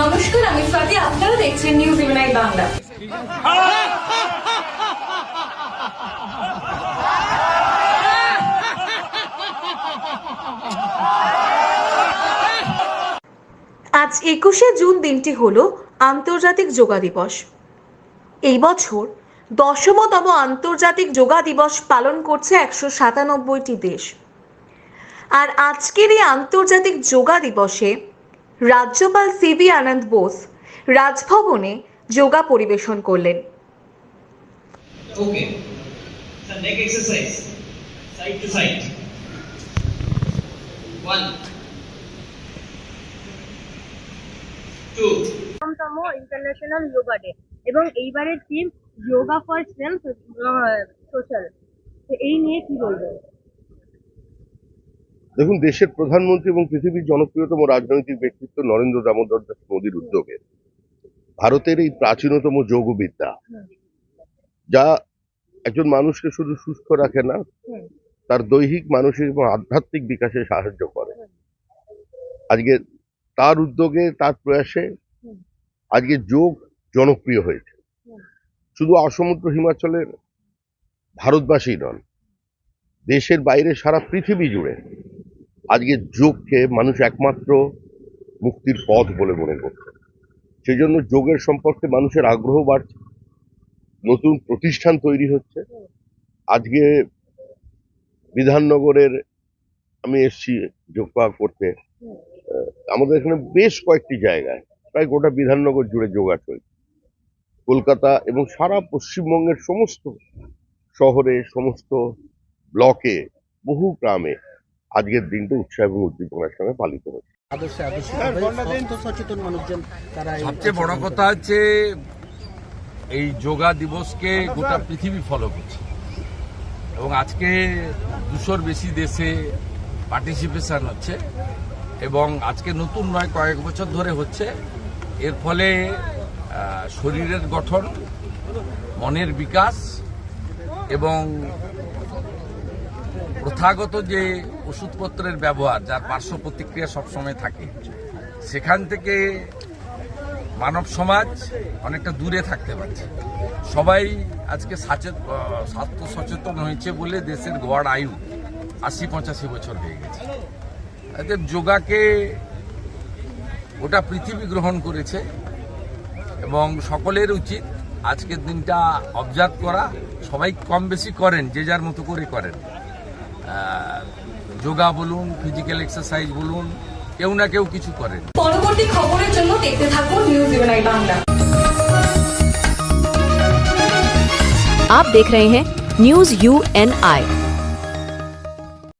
নমস্কার, আমি স্বাতি আপনারা দেখছেন নিউজ ইভেনাই বাংলা আজ একুশে জুন দিনটি হল আন্তর্জাতিক যোগা দিবস। এই বছর দশমতম আন্তর্জাতিক যোগা দিবস পালন করছে একশো সাতানব্বইটি দেশ। আর আজকের এই আন্তর্জাতিক যোগা দিবসে রাজ্যপাল সিবি আনন্দ বোস রাজভবনে যোগা পরিবেশন করলেন. Two. ইন্টারন্যাশনাল যোগা ডে এবং এইবারের theme yoga for self social তো এই নিয়ে কি বলব? দেখুন, দেশের প্রধানমন্ত্রী এবং পৃথিবীর জনপ্রিয়তম রাজনৈতিক ব্যক্তিত্ব নরেন্দ্র দামোদর দাস মোদীর উদ্যোগে ভারতের এই প্রাচীনতম যোগবিদ্যা, যা একজন মানুষকে শুধু সুস্থ রাখে না, তার দৈহিক, মানসিক এবং আধ্যাত্মিক বিকাশে সাহায্য করে আজকে তার উদ্যোগে, তার প্রয়াসে আজকে যোগ জনপ্রিয় হয়েছে। শুধু অসমুদ্র হিমাচলের ভারতবাসী নন, দেশের বাইরে সারা পৃথিবী জুড়ে আজকে যোগকে মানুষ একমাত্র মুক্তির পথ বলে মনে করছে। সেই জন্য যোগের সম্পর্কে মানুষের আগ্রহ বাড়ছে, নতুন প্রতিষ্ঠান তৈরি হচ্ছে। আজকে বিধাননগরের আমি এসছি যোগ করতে। আমাদের এখানে বেশ কয়েকটি জায়গায়, প্রায় গোটা বিধাননগর জুড়ে যোগা চলছে কলকাতা এবং সারা পশ্চিমবঙ্গের সমস্ত শহরে, সমস্ত ব্লকে, বহু গ্রামে আজকের দিনটা উৎসাহ এবং উদ্দীপনার সঙ্গে পালিত হচ্ছে আদর্শ সচেতন এই- সবচেয়ে বড় কথা হচ্ছে এই যোগা দিবসকে গোটা পৃথিবী ফলো করছে। এবং আজকে দুশোর বেশি দেশে পার্টিসিপেশন হচ্ছে। এবং আজকে নতুন নয় কয়েক বছর ধরে হচ্ছে। এর ফলে শরীরের গঠন মনের বিকাশ এবং প্রথাগত যে ওষুধপত্রের ব্যবহার, যার পার্শ্ব প্রতিক্রিয়া সবসময় থাকে। সেখান থেকে মানব সমাজ অনেকটা দূরে থাকতে পারছে। সবাই আজকে সচেত স্বাস্থ্য সচেতন হয়েছে বলে দেশের গড় আয়ু আশি পঁচাশি বছর হয়ে গেছে। এতে যোগাকে গোটা পৃথিবী গ্রহণ করেছে এবং সকলের উচিত আজকের দিনটা অবজার্ভ করা। সবাই কম বেশি করেন, যে যার মতো করে করেন। যোগা বলুন ফিজিক্যাল এক্সারসাইজ বলুন কেউ না কেউ কিছু করেন পরবর্তী খবরের জন্য দেখতে থাকুন নিউজ ইভেনাই বাংলা आप देख रहे हैं न्यूज यू एन आई